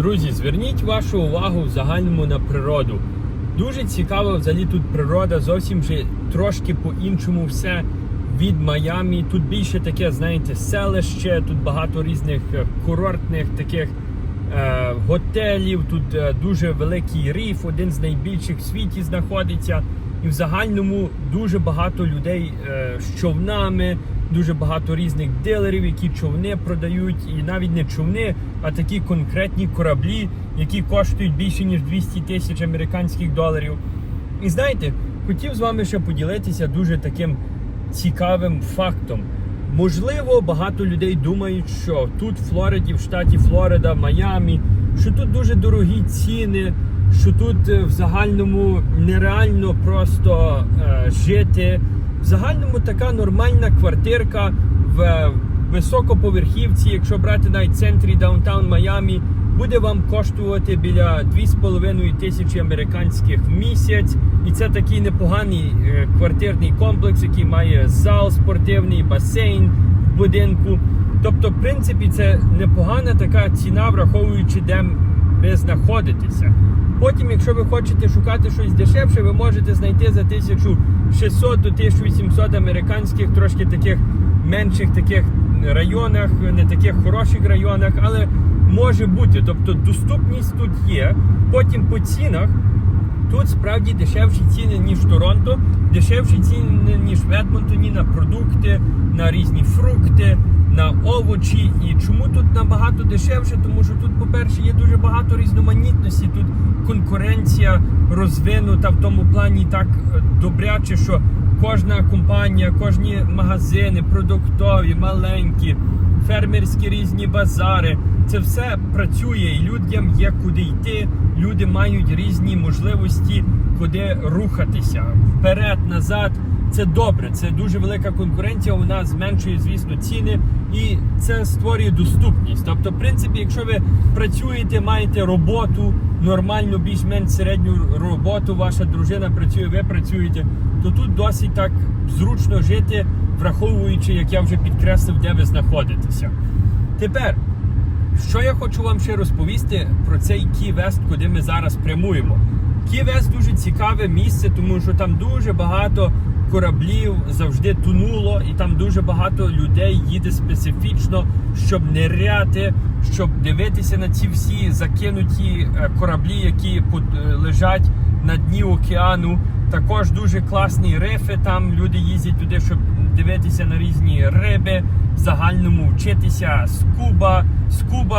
Друзі, зверніть вашу увагу в загальному на природу. Дуже цікава взагалі тут природа, зовсім же трошки по-іншому все від Майамі. Тут більше таке, знаєте, селище, тут багато різних е, курортних таких е, готелів. Тут е, дуже великий ріф, один з найбільших в світі знаходиться. І в загальному дуже багато людей е, з човнами, дуже багато різних дилерів, які човни продають, і навіть не човни, а такі конкретні кораблі, які коштують більше ніж 200 тисяч американських доларів. І знаєте, хотів з вами ще поділитися дуже таким цікавим фактом. Можливо, багато людей думають, що тут в Флориді, в штаті Флорида, Майамі, що тут дуже дорогі ціни, що тут е, в загальному нереально просто е, жити. В загальному така нормальна квартирка в е, високоповерхівці, якщо брати навіть центрі даунтаун Майамі, буде вам коштувати біля 2,5 тисячі американських в місяць. І це такий непоганий е, квартирний комплекс, який має зал спортивний, басейн в будинку. Тобто, в принципі, це непогана така ціна, враховуючи, де ви знаходитеся. Потім, якщо ви хочете шукати щось дешевше, ви можете знайти за 1600 до 1800 американських, трошки таких менших таких районах, не таких хороших районах, але може бути. Тобто доступність тут є. Потім по цінах. Тут справді дешевші ціни, ніж в Торонто, дешевші ціни, ніж в Едмонтоні на продукти, на різні фрукти, на овочі. І чому тут набагато дешевше? Тому що тут, по-перше, є дуже багато різноманітності. Тут конкуренція розвинута в тому плані так е, добряче, що кожна компанія, кожні магазини, продуктові, маленькі, фермерські різні базари. Це все працює, і людям є куди йти. Люди мають різні можливості, куди рухатися вперед, назад. Це добре, це дуже велика конкуренція. Вона зменшує, звісно, ціни і це створює доступність. Тобто, в принципі, якщо ви працюєте, маєте роботу, нормальну, більш-менш середню роботу, ваша дружина працює, ви працюєте, то тут досить так зручно жити, враховуючи, як я вже підкреслив, де ви знаходитеся. Тепер. Що я хочу вам ще розповісти про цей Кій-Вест, куди ми зараз прямуємо. Кій-Вест дуже цікаве місце, тому що там дуже багато кораблів завжди тунуло, і там дуже багато людей їде специфічно, щоб ниряти, щоб дивитися на ці всі закинуті е, кораблі, які е, лежать на дні океану. Також дуже класні рифи. Там люди їздять туди, щоб дивитися на різні риби, в загальному вчитися скуба, скуба.